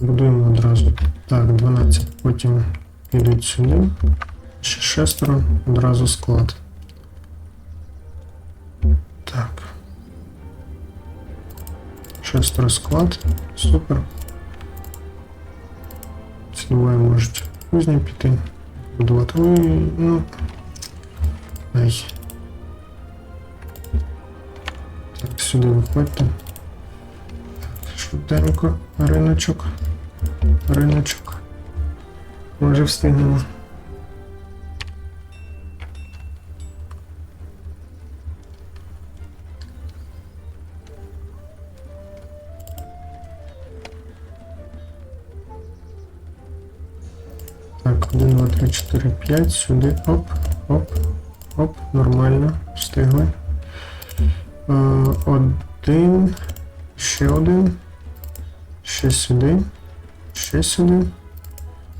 Будуємо одразу. Так, 12. Потім підуть сюди. Ще шестеро, одразу склад. Так. Шестеро склад. Супер. Ці двоє можуть кузні піти. Будувати. Ой, ну. Ай. Так, сюди виходьте. Так, швиденько. Риночок. Риночок. Може встигнемо. Так, 1, 2, 3, 4, 5, сюди, оп, оп, оп, нормально, встигли. Е, один, ще один, ще сюди, ще сюди.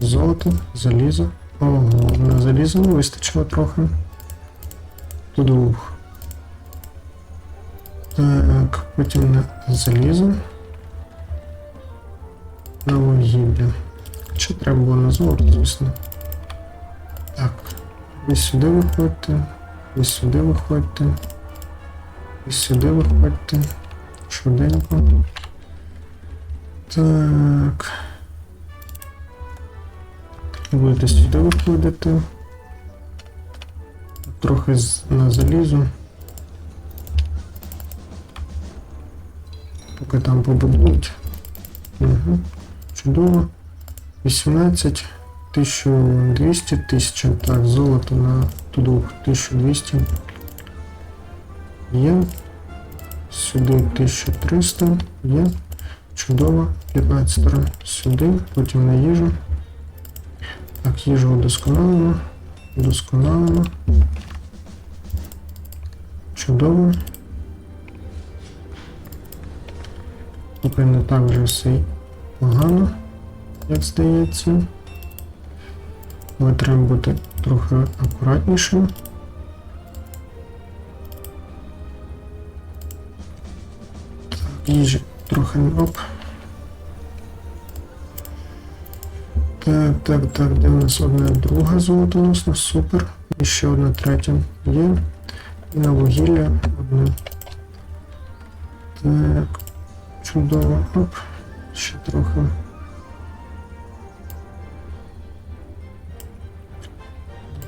Золото, залізо. Ого, на залізо не вистачило трохи. До двох. Так, потім на залізо. На вугілля. Чи треба було на золото, звісно. Так. Ви сюди виходьте. Ви сюди виходьте. Ви сюди виходьте. Швиденько. Так. Будете сюди виходити. Трохи на залізу. Поки там побудують. Угу. Чудово. 18, 1200, 1000. Так, золото на тудух 1200. Є. Сюди 1300. Є. Чудово. 15 сюди, потім на їжу. Так, їжу удосконалимо. Удосконалимо. Чудово. Поки не так вже все погано, як здається. Але треба бути трохи акуратнішим. Так, їжі трохи оп. Так, так, так, де у нас одна друга золотоносна, супер. І ще одна третя є. І на вугілля одне. Так, чудово. Оп. Ще трохи.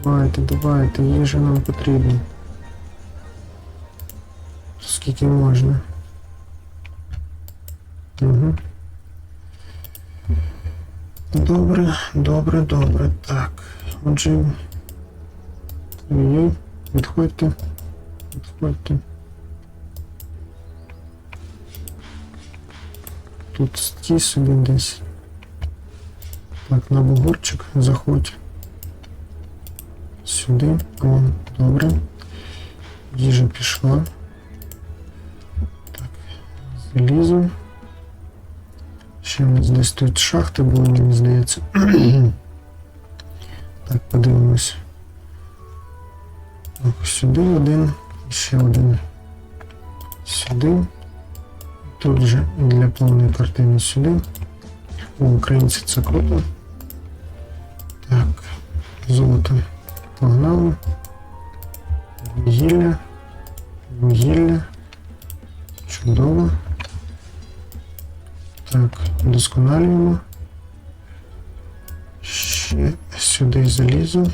Давайте, давайте, їжа нам потрібна. Скільки можна. Угу. Добре, добре, добре. Так. Отже. Ой-ой, відходьте. Відходьте. Тут стій собі десь. Так, на бугорчик заходь. Сюди. О, добре. Їжа пішла. Так, залізо. Ще десь тут шахти були, мені здається. так, подивимось. Так, сюди один, ще один. Сюди. Тут же для повної картини сюди. У українці це круто. Так, золото погнали. Вугілля. Вугілля. Чудово. Так, досконалюємо. Ще сюди залізо.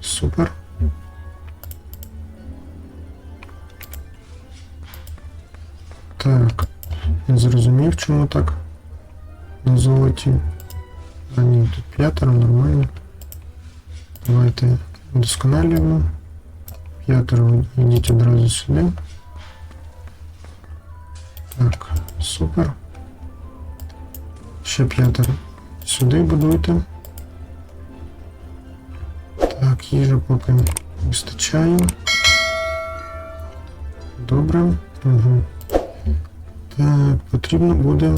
Супер. Так, не зрозумів, чому так на золоті. А ні, тут п'ятеро, нормально. Давайте досконалюємо. П'ятеро йдіть одразу сюди. Так, супер. Ще п'ятеро сюди будуйте. Так, їжа поки вистачає. Добре. Угу. Так, потрібно буде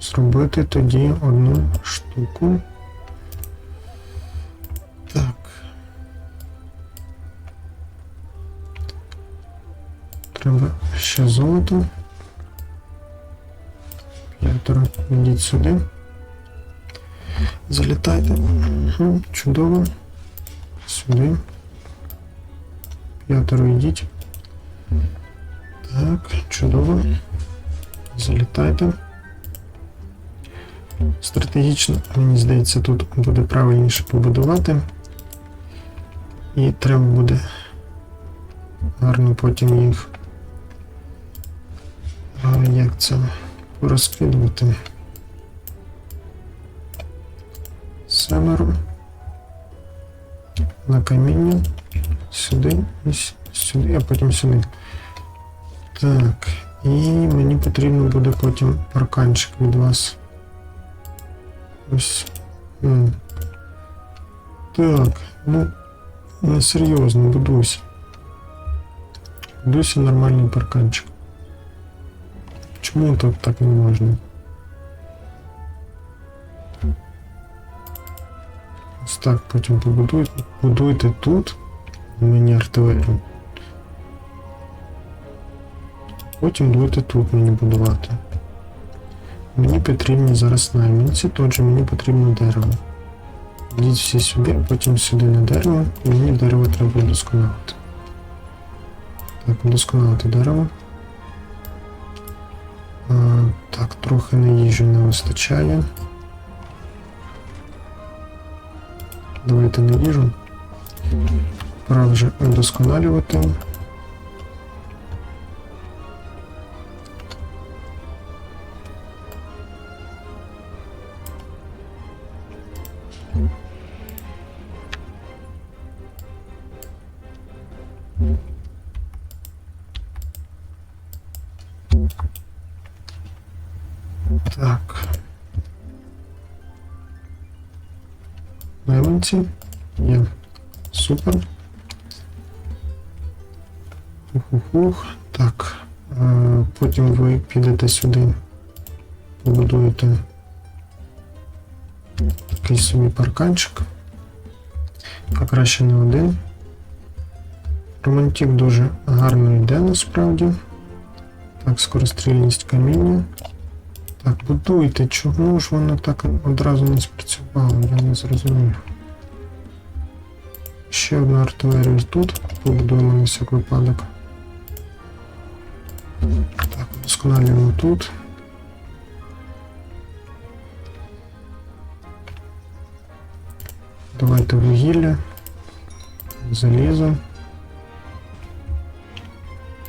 зробити тоді одну штуку. Так. Треба ще золото. П'ятеро. Йдіть сюди. Залітайте. Угу, чудово. Сюди. П'ятеро йдіть. Так, чудово. Залітайте. Стратегічно, мені здається, тут буде правильніше побудувати. І треба буде гарно потім їх. А, як це розкидувати? Семеро. На каміння. Сюди і с- сюди, а потім сюди. Так. І мені потрібно буде потім парканчик від вас. Ось. М. Так, ну, не серйозно, будуйся. Будуйся нормальний парканчик. Чому так, так не можна? Ось так потім побудуйте. Будуйте тут. Мені артилерію. Потім будете тут мені будувати. Мені потрібні зараз найманці, отже мені потрібно дерево. Йдіть всі сюди, потім сюди на дерево, мені дерево треба удосконалити. Так, удосконалити дерево. А, так, трохи на їжі не вистачає. Давайте на їжу. Пора вже удосконалювати. Так. Найманці. Є. Супер. Ух-ух-ух. Так. Е, Потім ви підете сюди. Побудуєте такий собі парканчик. А краще не один. Романтик дуже гарно йде насправді. Так, скорострільність каміння. Так, будуйте, чому ж воно так одразу не спрацювало, я не зрозумів. Ще одну артилерію тут, побудуємо на всяк випадок. Так, досконалюємо тут. Давайте вугілля, залізо.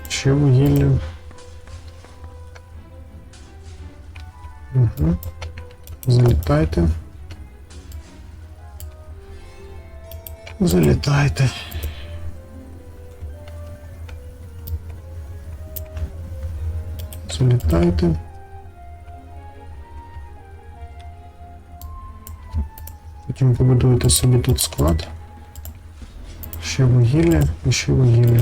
Ще вугілля. Угу. Залітайте. Залітайте. Залітайте. Потім побудуєте собі тут склад. Ще вугілля і ще вугілля.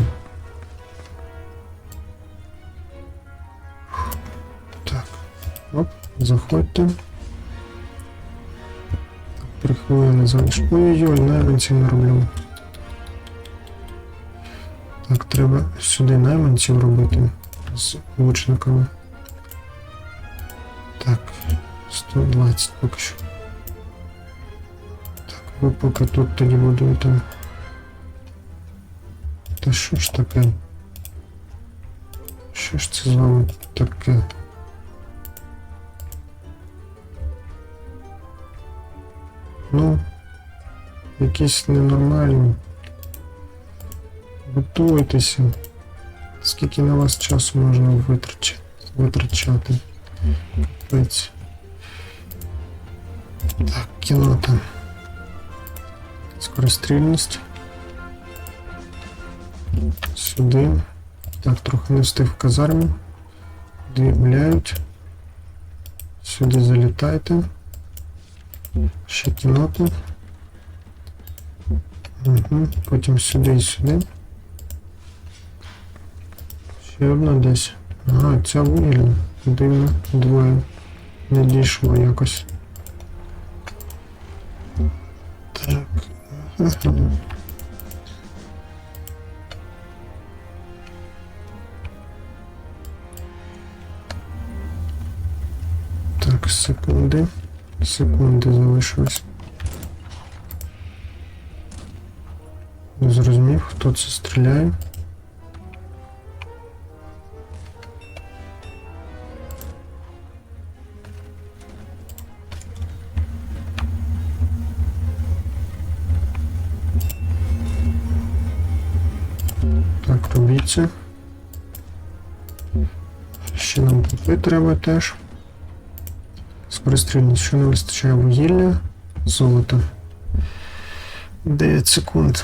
Оп, заходьте. Три хвилини залиш. Ой-ой-ой, найманців нароблю. Так, треба сюди найманців робити з лучниками. Так, 120 поки що. Так, ви поки тут тоді будуєте. Та що ж таке? Що ж це з вами таке? Якісь ненормальні. Готуйтеся. Скільки на вас часу можна витрач... витрачати? Капець. Так, кінота. Скорострільність. Сюди. Так, трохи не встиг в казармі. Дві гуляють. Сюди залітайте. Ще кімнату. Угу. Потім сюди і сюди. Ще одна десь. Ага, ця вугільна. Дивно, двоє. Не дійшло якось. Так. Ага. секунди. Секунди залишилось. Хто це стріляє. Так, робіть це. Ще нам попи треба теж. Скористрільність, що не вистачає вугілля, золота. 9 секунд.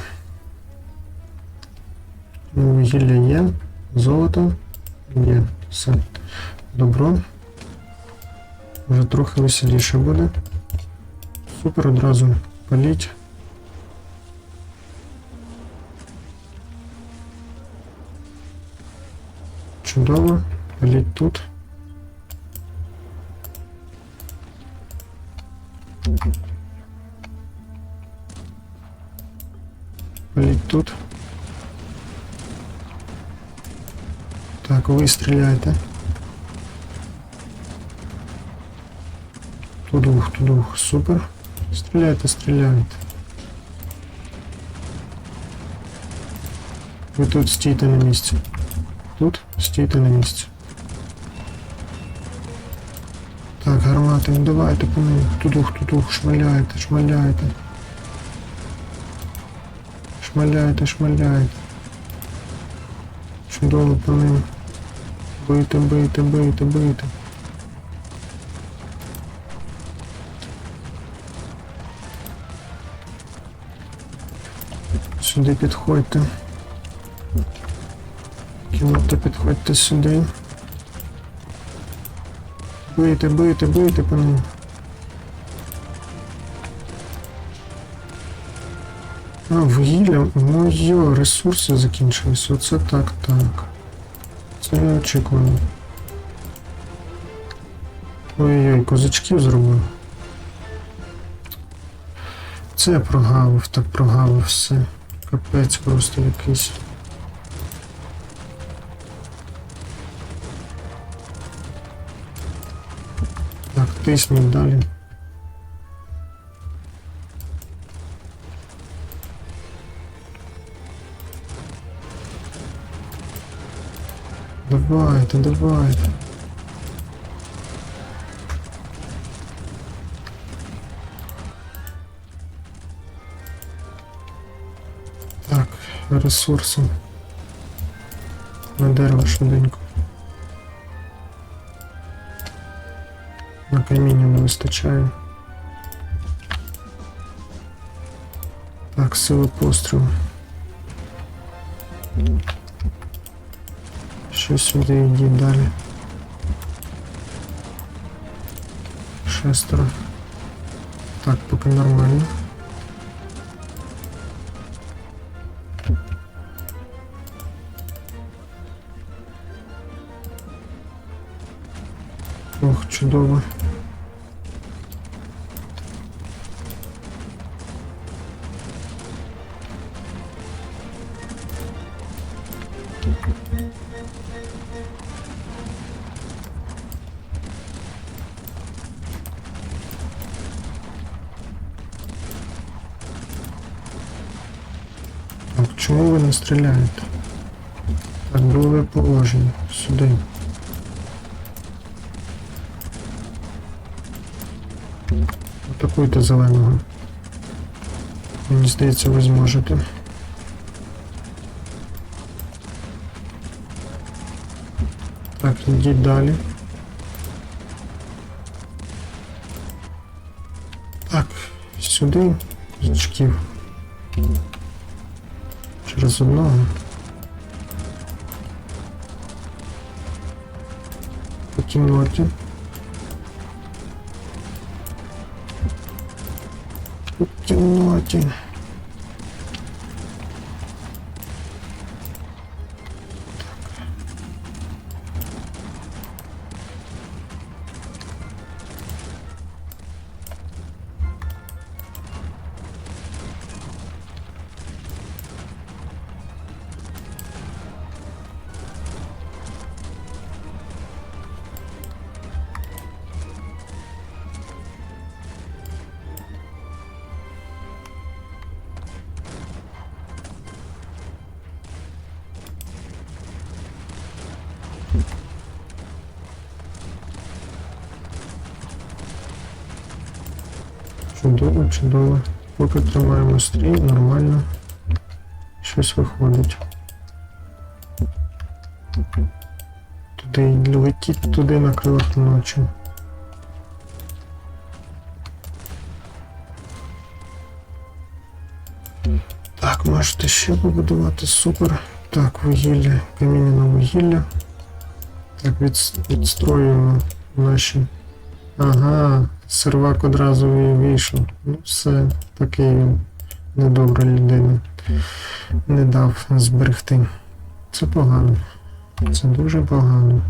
Ну, Вугілля є, золото є. Все. Добро. Вже трохи веселіше буде. Супер, одразу паліть. Чудово. Паліть тут. Паліть тут. Так, ви стріляєте. Тудух, тудух, супер. Стріляйте, стріляйте. Ви тут стійте на місці. Тут стійте на місці. Так, гармати, ну давайте по ним. Тудух, тудух, шмаляйте, шмаляйте. Шмаляйте, шмаляйте. Чудово по ним. Бийте, бийте, бийте, бийте. Сюди підходьте. Кінота підходьте сюди. Бийте, бийте, бийте по ним. А, вугілля, ну йо, ресурси закінчились. Оце так, так. Це не очікувано. Ой-ой, козачків зробив. Це я прогавив, так прогавив все. Капець просто якийсь. Так, тисніть далі. Давайте, давайте. Так, ресурси. На дерево швиденько. На каміння не вистачає. Так, сила пострілу. Що сюди йдіть далі. Шестеро. Так, поки нормально. Ох, чудово. Стріляєте? Так, друге положення. Сюди. Атакуйте зеленого. Мені здається, ви зможете. Так, йдіть далі. Так, сюди зачків. Через одного. По кімнаті. По кімнаті. Чудово, чудово. Поки тримаємо стрій, нормально. Щось виходить. Туди летіть туди на крилах ночі. Так, можете ще побудувати, супер. Так, вугілля, каміння на вугілля. Так, від, відстроюємо наші. Ага, сервак одразу вийшов. Ну все, такий він недобра людина. Не дав зберегти. Це погано. Це дуже погано.